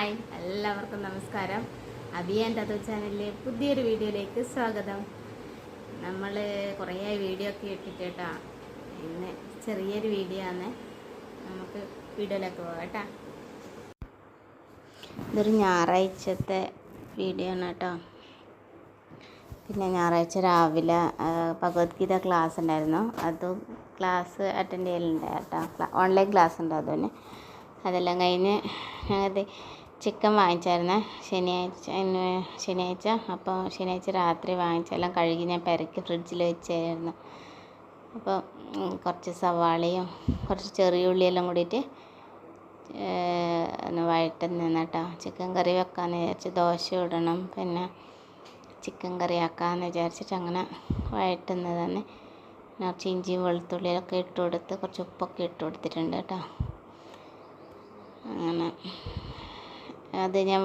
Hi എല്ലാവർക്കും നമസ്കാരം. അഭിയാൻ ടതു ചാനലിലെ പുതിയൊരു വീഡിയോയിലേക്ക് സ്വാഗതം. നമ്മൾ കുറേ വീഡിയോ ഒക്കെ ഇട്ടിട്ട് കേട്ടോ. ഇന്ന് ചെറിയൊരു വീഡിയോ ആണ്. നമുക്ക് വീഡിയോയിലേക്ക് പോകാം കേട്ടോ. ഇതൊരു ഞായറാഴ്ചത്തെ വീഡിയോ ആണ് കേട്ടോ. പിന്നെ ഞായറാഴ്ച രാവിലെ ഭഗവത്ഗീത ക്ലാസ് ഉണ്ടായിരുന്നു. അതും ക്ലാസ് അറ്റൻഡ് ചെയ്യലുണ്ട് കേട്ടോ. ഓൺലൈൻ ക്ലാസ് ഉണ്ട് അതുതന്നെ. അതെല്ലാം കഴിഞ്ഞ് ഞങ്ങൾ ചിക്കൻ വാങ്ങിച്ചായിരുന്നു ശനിയാഴ്ച ശനിയാഴ്ച. അപ്പോൾ ശനിയാഴ്ച രാത്രി വാങ്ങിച്ചെല്ലാം കഴുകി ഞാൻ പെരക്കി ഫ്രിഡ്ജിൽ വെച്ചായിരുന്നു. അപ്പോൾ കുറച്ച് സവാളയും കുറച്ച് ചെറിയ ഉള്ളിയെല്ലാം കൂടിയിട്ട് ഒന്ന് വഴട്ട് നിന്നിട്ടോ ചിക്കൻ കറി വെക്കാമെന്ന് വിചാരിച്ച് ദോശ ഇടണം. പിന്നെ ചിക്കൻ കറി ആക്കാമെന്ന് വിചാരിച്ചിട്ട് അങ്ങനെ വഴറ്റുന്നതാണ്. കുറച്ച് ഇഞ്ചിയും വെളുത്തുള്ളിയൊക്കെ ഇട്ട് കൊടുത്ത് കുറച്ച് ഉപ്പൊക്കെ ഇട്ട് കൊടുത്തിട്ടുണ്ട് കേട്ടോ. അങ്ങനെ. അത് ഞാൻ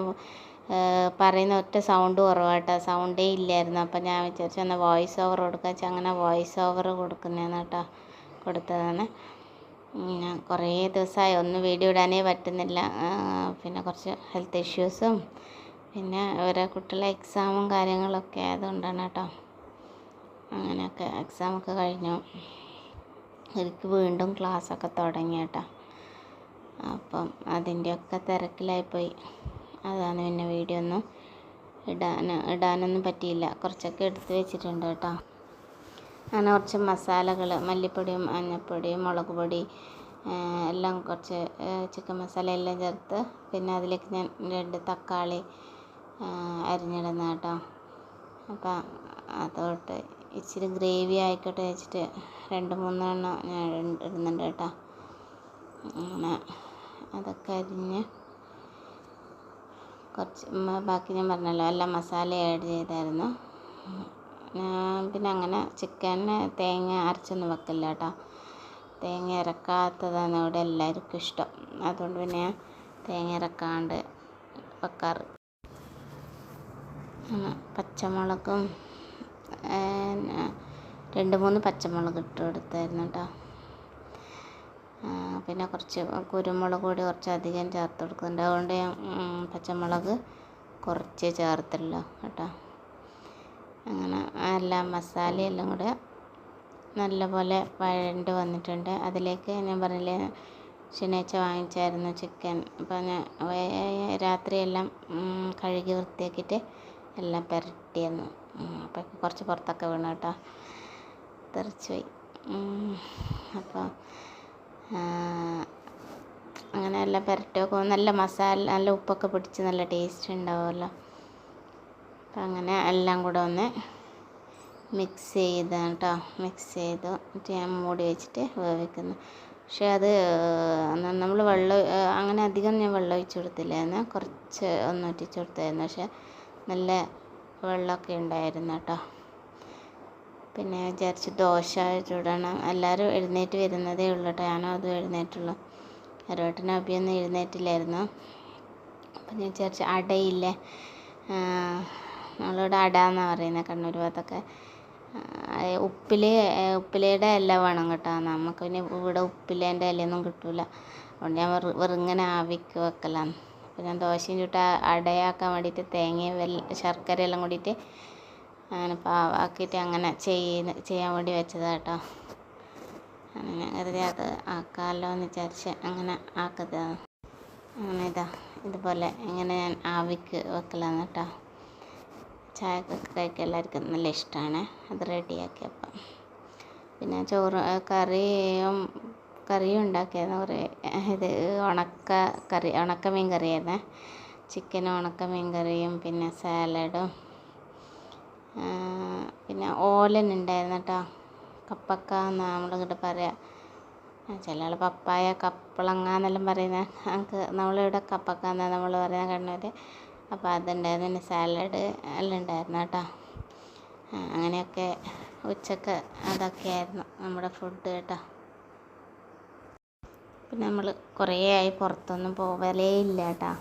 പറയുന്ന ഒറ്റ സൗണ്ട് കുറവാട്ടോ. സൗണ്ടേ ഇല്ലായിരുന്നു. അപ്പം ഞാൻ വിചാരിച്ചു എന്നാൽ വോയിസ് ഓവർ കൊടുക്കാം. അങ്ങനെ വോയിസ് ഓവർ കൊടുക്കുന്നതാണ് കേട്ടോ കൊടുത്തതാണ്. ഞാൻ കുറേ ദിവസമായി ഒന്നും വീഡിയോ ഇടാനേ പറ്റുന്നില്ല. പിന്നെ കുറച്ച് ഹെൽത്ത് ഇഷ്യൂസും പിന്നെ ഓരോ കുട്ടികളെ എക്സാമും കാര്യങ്ങളൊക്കെ ആയതുകൊണ്ടാണ് കേട്ടോ. അങ്ങനെയൊക്കെ എക്സാമൊക്കെ കഴിഞ്ഞു. എനിക്ക് വീണ്ടും ക്ലാസ്സൊക്കെ തുടങ്ങി കേട്ടോ. അപ്പം അതിന്റെയൊക്കെ തിരക്കിലായിപ്പോയി. അതാണ് പിന്നെ വീഡിയോ ഒന്നും ഇടാൻ ഇടാനൊന്നും പറ്റിയില്ല. കുറച്ചൊക്കെ എടുത്ത് വെച്ചിട്ടുണ്ട് കേട്ടോ. അങ്ങനെ കുറച്ച് മസാലകൾ മല്ലിപ്പൊടിയും മഞ്ഞൾപ്പൊടിയും മുളക് പൊടി എല്ലാം കുറച്ച് ചിക്കൻ മസാല എല്ലാം ചേർത്ത് പിന്നെ അതിലേക്ക് ഞാൻ രണ്ട് തക്കാളി അരിഞ്ഞിടുന്ന കേട്ടോ. അപ്പം അതോട്ട് ഇച്ചിരി ഗ്രേവി ആയിക്കോട്ടെ വെച്ചിട്ട് രണ്ട് മൂന്നെണ്ണം ഞാൻ ഇട- ഇടുന്നുണ്ട് കേട്ടോ. അങ്ങനെ അതൊക്കെ അരിഞ്ഞ് കുറച്ച് ബാക്കി ഞാൻ പറഞ്ഞല്ലോ എല്ലാം മസാല ആഡ് ചെയ്തായിരുന്നു. പിന്നെ അങ്ങനെ ചിക്കന് തേങ്ങ അരച്ചൊന്നും വെക്കില്ല കേട്ടോ തേങ്ങ ഇറക്കാത്തതാണ് ഇവിടെ എല്ലാവർക്കും ഇഷ്ടം. അതുകൊണ്ട് പിന്നെ തേങ്ങ ഇറക്കാണ്ട് വെക്കാറ്. പച്ചമുളകും രണ്ട് മൂന്ന് പച്ചമുളക് ഇട്ട് കൊടുത്തായിരുന്നു കേട്ടോ പിന്നെ കുറച്ച് കുരുമുളക് പൊടി കുറച്ച് അധികം ചേർത്ത് കൊടുക്കുന്നുണ്ട്. അതുകൊണ്ട് ഞാൻ പച്ചമുളക് കുറച്ച് ചേർത്തുള്ളൂ കേട്ടോ. അങ്ങനെ എല്ലാ മസാലയെല്ലാം കൂടെ നല്ലപോലെ വഴണ്ട് വന്നിട്ടുണ്ട്. അതിലേക്ക് ഞാൻ പറഞ്ഞില്ലേ ശനിയാഴ്ച വാങ്ങിച്ചായിരുന്നു ചിക്കൻ. അപ്പോൾ ഞാൻ രാത്രിയെല്ലാം കഴുകി വൃത്തിയാക്കിയിട്ട് എല്ലാം പുരട്ടിയിരുന്നു അപ്പോൾ കുറച്ച് പുറത്തൊക്കെ വീണു കേട്ടോ. തെറിച്ചു പോയി. അപ്പോൾ അങ്ങനെ നല്ല പുരട്ടി നല്ല മസാല നല്ല ഉപ്പൊക്കെ പിടിച്ച് നല്ല ടേസ്റ്റ് ഉണ്ടാവുമല്ലോ. അപ്പം അങ്ങനെ എല്ലാം കൂടെ ഒന്ന് മിക്സ് ചെയ്ത് കേട്ടോ മിക്സ് ചെയ്തു എന്നിട്ട് ഞാൻ മൂടി വെച്ചിട്ട് വേവിക്കുന്നു. പക്ഷേ അത് നമ്മൾ വെള്ളം അങ്ങനെ അധികം ഞാൻ വെള്ളം ഒഴിച്ചു കൊടുത്തില്ലായിരുന്നു. കുറച്ച് ഒന്ന് ഒറ്റിച്ച് കൊടുത്തായിരുന്നു. പക്ഷേ നല്ല വെള്ളമൊക്കെ ഉണ്ടായിരുന്നു കേട്ടോ പിന്നെ വിചാരിച്ചു ദോശ ചുടണം എല്ലാവരും എഴുന്നേറ്റ് വരുന്നതേ ഉള്ളൂ കേട്ടോ. ഞാനും അതും എഴുന്നേറ്റുള്ളൂ. അരോട്ടനും അഭിയൊന്നും എഴുന്നേറ്റില്ലായിരുന്നു. അപ്പം ഞാൻ വിചാരിച്ചു അടയില്ലേ? നമ്മളിവിടെ അട എന്നാണ് പറയുന്നത് കണ്ണൂർ ഭാഗത്തൊക്കെ. ആ, ഉപ്പിൽ ഉപ്പിലയുടെ ഇല വേണം കേട്ടോ. നമുക്ക് പിന്നെ ഇവിടെ ഉപ്പിലേന്റെ ഇലയൊന്നും കിട്ടില്ല അതുകൊണ്ട് ഞാൻ വെറു വെറുങ്ങനെ ആവിക്ക് വെക്കലാണ് അപ്പോൾ ഞാൻ ദോശയും ചുട്ട അടയാക്കാൻ വേണ്ടിയിട്ട് തേങ്ങയും വെല്ല ശർക്കര എല്ലാം കൂടിയിട്ട് അങ്ങനെ പാവാക്കിയിട്ട് അങ്ങനെ ചെയ്യുന്ന ചെയ്യാൻ വേണ്ടി വെച്ചതാണ് കേട്ടോ. അങ്ങനെ കരുതി അത് ആക്കാമല്ലോ എന്ന് വിചാരിച്ച് അങ്ങനെ ആക്കുന്നതാണ് അങ്ങനെ ഇതാ ഇതുപോലെ ഇങ്ങനെ ഞാൻ ആവിക്ക് വെക്കലാണ് കേട്ടോ. ചായക്കൊക്കെ കഴിക്കാൻ എല്ലാവർക്കും നല്ല ഇഷ്ടമാണ് അത് റെഡിയാക്കിയപ്പം. പിന്നെ ചോറ് കറിയും കറിയും ഉണ്ടാക്കിയായിരുന്നു കുറേ. ഇത് ഉണക്ക കറി ഉണക്ക മീൻ കറിയായിരുന്നേ. ചിക്കനും ഉണക്ക മീൻ കറിയും പിന്നെ സാലഡും പിന്നെ ഓലൻ ഉണ്ടായിരുന്നു കേട്ടോ. കപ്പക്ക എന്നാണ് നമ്മളിങ്ങോട്ട് പറയുക ചില ആൾ പപ്പായ കപ്പളങ്ങ എന്നെല്ലാം പറയുന്നത് നമുക്ക് നമ്മളിവിടെ കപ്പക്ക എന്നാണ് നമ്മൾ പറയുന്നത് കണ്ണൂർ അപ്പോൾ അതുണ്ടായിരുന്നു. പിന്നെ സാലഡ് എല്ലാം ഉണ്ടായിരുന്നു കേട്ടോ. അങ്ങനെയൊക്കെ ഉച്ചയ്ക്ക് അതൊക്കെയായിരുന്നു നമ്മുടെ ഫുഡ് കേട്ടോ. പിന്നെ നമ്മൾ കുറേ ആയി പുറത്തൊന്നും പോവലേ ഇല്ല കേട്ടോ.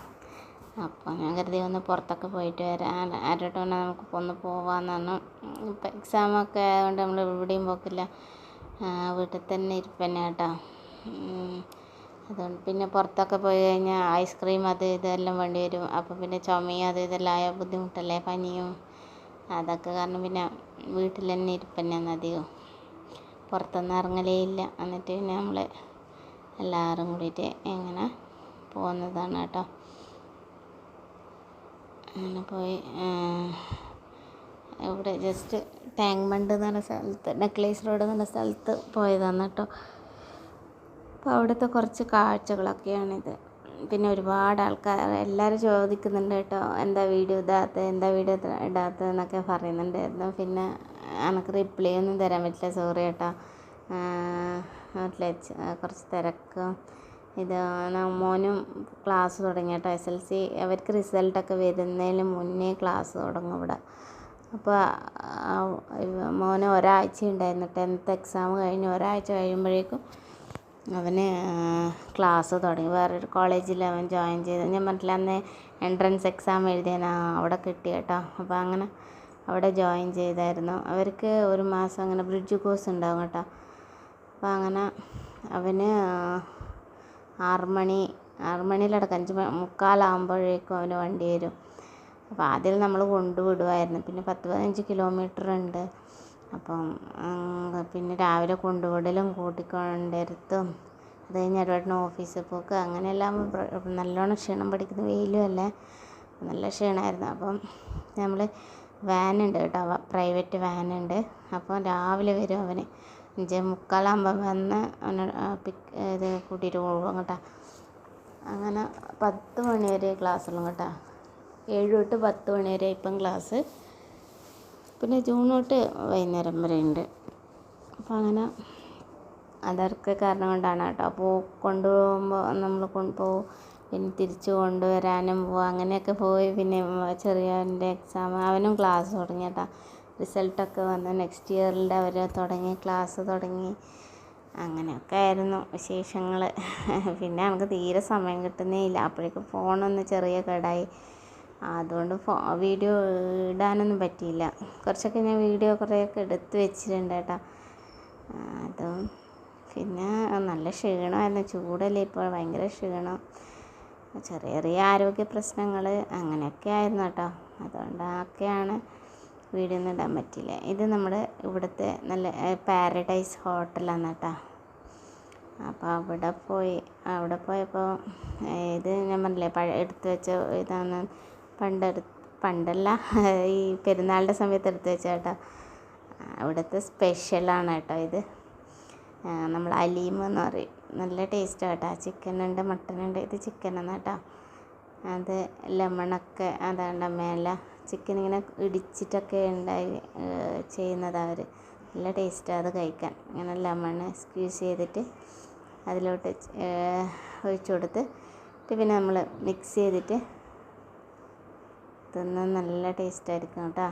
അപ്പോൾ ഞാൻ കരുതി ഒന്ന് പുറത്തൊക്കെ പോയിട്ട് വരാം ആരോട്ട് വേണം നമുക്ക് ഒന്ന് പോവാമെന്നാണ് ഇപ്പം എക്സാമൊക്കെ ആയതുകൊണ്ട് നമ്മൾ എവിടെയും പോക്കില്ല. വീട്ടിൽ തന്നെ ഇരിപ്പന്നെ കേട്ടോ. അതുകൊണ്ട് പിന്നെ പുറത്തൊക്കെ പോയി കഴിഞ്ഞാൽ ഐസ്ക്രീം അത് ഇതെല്ലാം വേണ്ടി വരും. അപ്പോൾ പിന്നെ ചുമയും അത് ഇതെല്ലാം ആയ ബുദ്ധിമുട്ടല്ലേ പനിയും അതൊക്കെ കാരണം പിന്നെ വീട്ടിൽ തന്നെ ഇരിപ്പന്നെ തന്നെയാണ് അധികം. പുറത്തൊന്നും ഇറങ്ങലേ ഇല്ല. എന്നിട്ട് പിന്നെ നമ്മൾ എല്ലാവരും കൂടിയിട്ട് എങ്ങനെ പോകുന്നതാണ് കേട്ടോ. അങ്ങനെ പോയി ഇവിടെ ജസ്റ്റ് ടാങ് മണ്ട് എന്ന് പറഞ്ഞ സ്ഥലത്ത് നെക്ലേസ് റോഡ് എന്ന് പറഞ്ഞ സ്ഥലത്ത് പോയതാണ് കേട്ടോ. അപ്പോൾ അവിടുത്തെ കുറച്ച് കാഴ്ചകളൊക്കെയാണിത്. പിന്നെ ഒരുപാട് ആൾക്കാർ എല്ലാവരും ചോദിക്കുന്നുണ്ട് കേട്ടോ എന്താ വീഡിയോ ഇടാത്തത് എന്താ വീഡിയോ ഇടാത്തതെന്നൊക്കെ പറയുന്നുണ്ടായിരുന്നു. പിന്നെ എനിക്ക് റിപ്ലൈ ഒന്നും തരാൻ പറ്റില്ല സോറി കേട്ടോ. കുറച്ച് തിരക്കും. ഇത് മോനും ക്ലാസ് തുടങ്ങി കേട്ടോ. എസ് എൽ സി അവർക്ക് റിസൾട്ടൊക്കെ വരുന്നതിന് മുന്നേ ക്ലാസ് തുടങ്ങും ഇവിടെ. അപ്പോൾ മോന് ഒരാഴ്ച ഉണ്ടായിരുന്നു ടെൻത്ത് എക്സാം കഴിഞ്ഞ് ഒരാഴ്ച കഴിയുമ്പോഴേക്കും അവന് ക്ലാസ് തുടങ്ങി. വേറൊരു കോളേജിൽ അവൻ ജോയിൻ ചെയ്ത്. ഞാൻ പറഞ്ഞില്ല അന്ന് എൻട്രൻസ് എക്സാം എഴുതിയാൽ അവിടെ കിട്ടി കേട്ടോ. അപ്പോൾ അങ്ങനെ അവിടെ ജോയിൻ ചെയ്തായിരുന്നു. അവർക്ക് ഒരു മാസം അങ്ങനെ ബ്രിഡ്ജ് കോഴ്സ് ഉണ്ടാകും കേട്ടോ. അപ്പോൾ അങ്ങനെ അവന് ആറ് മണി ആറ് അഞ്ച് മുക്കാലാകുമ്പോഴേക്കും അവന് വണ്ടി വരും. അപ്പോൾ ആദ്യം നമ്മൾ കൊണ്ടുവിടുമായിരുന്നു പിന്നെ പത്ത് പതിനഞ്ച് കിലോമീറ്റർ ഉണ്ട്. അപ്പം പിന്നെ രാവിലെ കൊണ്ടുവിടലും കൂട്ടിക്കൊണ്ടിരുത്തും. അത് കഴിഞ്ഞ് ഇടപെടുന്ന ഓഫീസിൽ പോക്ക്. അങ്ങനെയെല്ലാം നല്ലോണം ക്ഷീണം പഠിക്കുന്ന വെയിലും അല്ലേ. നല്ല ക്ഷീണമായിരുന്നു അപ്പം നമ്മൾ വാനുണ്ട് കേട്ടോ. പ്രൈവറ്റ് വാനുണ്ട്. അപ്പോൾ രാവിലെ വരും അവന്. അഞ്ചേ മുക്കാലാകുമ്പോൾ വന്ന് അവനെ പിക്ക് ഇത് കൂട്ടിയിട്ട് പോകും കേട്ടോ. അങ്ങനെ പത്ത് മണി വരെ ക്ലാസ്സുള്ളൂ കേട്ടോ. ഏഴ് തൊട്ട് പത്ത് മണി വരെ ഇപ്പം ക്ലാസ് പിന്നെ ജൂൺ തൊട്ട് വൈകുന്നേരം വരെ ഉണ്ട്. അപ്പം അങ്ങനെ അതൊക്കെ കാരണം കൊണ്ടാണ് കേട്ടോ. അപ്പോൾ കൊണ്ടുപോകുമ്പോൾ നമ്മൾ കൊണ്ടുപോകും പിന്നെ തിരിച്ച് കൊണ്ടുവരാനും പോകും അങ്ങനെയൊക്കെ പോയി പിന്നെ ചെറിയവന്റെ എക്സാം അവനും ക്ലാസ് തുടങ്ങി കേട്ടോ. റിസൾട്ടൊക്കെ വന്ന് നെക്സ്റ്റ് ഇയറിൽ അവർ തുടങ്ങി ക്ലാസ് തുടങ്ങി. അങ്ങനെയൊക്കെ ആയിരുന്നു വിശേഷങ്ങൾ. പിന്നെ നമുക്ക് തീരെ സമയം കിട്ടുന്നേ ഇല്ല. അപ്പോഴേക്കും ഫോണൊന്ന് ചെറിയ കേടായി. അതുകൊണ്ട് ഫോ വീഡിയോ ഇടാനൊന്നും പറ്റിയില്ല. കുറച്ചൊക്കെ ഞാൻ വീഡിയോ കുറേയൊക്കെ എടുത്ത് വെച്ചിട്ടുണ്ട് കേട്ടോ. അതും പിന്നെ നല്ല ക്ഷീണമായിരുന്നു. ചൂടല്ലേ ഇപ്പോൾ ഭയങ്കര ക്ഷീണം. ചെറിയ ചെറിയ ആരോഗ്യ പ്രശ്നങ്ങൾ അങ്ങനെയൊക്കെ ആയിരുന്നു കേട്ടോ. അതുകൊണ്ടൊക്കെയാണ് വീഡിയോ ഒന്നും ഇടാൻ പറ്റില്ല ഇത് നമ്മുടെ ഇവിടുത്തെ നല്ല പാരഡൈസ് ഹോട്ടലാണ് കേട്ടോ. അപ്പോൾ അവിടെ പോയി അവിടെ പോയപ്പോൾ ഇത് ഞാൻ പറഞ്ഞില്ലേ പഴ എടുത്ത് വെച്ച ഇതാണ്. പണ്ടെടു പണ്ടല്ല ഈ പെരുന്നാളിന്റെ സമയത്ത് എടുത്തു വെച്ച കേട്ടോ. അവിടുത്തെ സ്പെഷ്യലാണ് കേട്ടോ ഇത്. നമ്മൾ അലീം എന്ന് പറയും. നല്ല ടേസ്റ്റാണ് കേട്ടോ. മട്ടൻ ഉണ്ട് ഇത് ചിക്കനാണ് കേട്ടോ. അത് ലെമണൊക്കെ അതാണ്ട് മേലെ ചിക്കൻ ഇങ്ങനെ ഇടിച്ചിട്ടൊക്കെ ഉണ്ടായി ചെയ്യുന്നത് അവർ നല്ല ടേസ്റ്റാണ് അത് കഴിക്കാൻ. ഇങ്ങനെ ലെമൺ സ്ക്വീസ് ചെയ്തിട്ട് അതിലോട്ട് ഒഴിച്ചു കൊടുത്ത് പിന്നെ നമ്മൾ മിക്സ് ചെയ്തിട്ട് തിന്നാൻ നല്ല ടേസ്റ്റായിരിക്കും കേട്ടോ.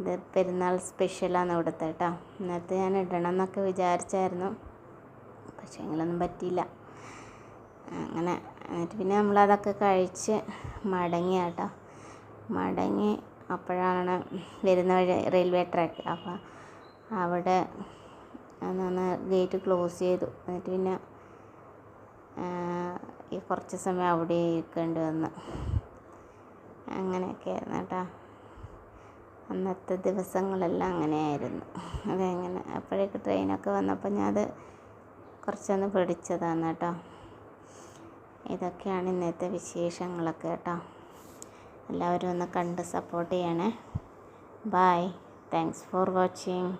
ഇത് പെരുന്നാൾ സ്പെഷ്യലാണ് ഇവിടുത്തെ കേട്ടോ. ഇന്നത്തെ ഞാൻ ഇടണം എന്നൊക്കെ വിചാരിച്ചായിരുന്നു. പക്ഷേ എങ്കിലൊന്നും പറ്റിയില്ല. അങ്ങനെ എന്നിട്ട് പിന്നെ നമ്മളതൊക്കെ കഴിച്ച് മടങ്ങി കേട്ടോ. മടങ്ങി അപ്പോഴാണ് വരുന്ന വഴി റെയിൽവേ ട്രാക്ക്. അപ്പോൾ അവിടെ എന്താണ് ഗേറ്റ് ക്ലോസ് ചെയ്തു. എന്നിട്ട് പിന്നെ ഈ കുറച്ച് സമയം അവിടെ ഇരിക്കേണ്ടി വന്നു. അങ്ങനെയൊക്കെ ആയിരുന്നു കേട്ടോ. അന്നത്തെ ദിവസങ്ങളെല്ലാം അങ്ങനെയായിരുന്നു. അതെങ്ങനെ? അപ്പോഴേക്ക് ട്രെയിനൊക്കെ വന്നപ്പോൾ ഞാൻ അത് കുറച്ചൊന്ന് പിടിച്ചതാണ് കേട്ടോ. ഇതൊക്കെയാണ് ഇന്നത്തെ വിശേഷങ്ങളൊക്കെ കേട്ടോ. എല്ലാവരും ഒന്ന് കണ്ട് സപ്പോർട്ട് ചെയ്യണേ. Bye thanks for watching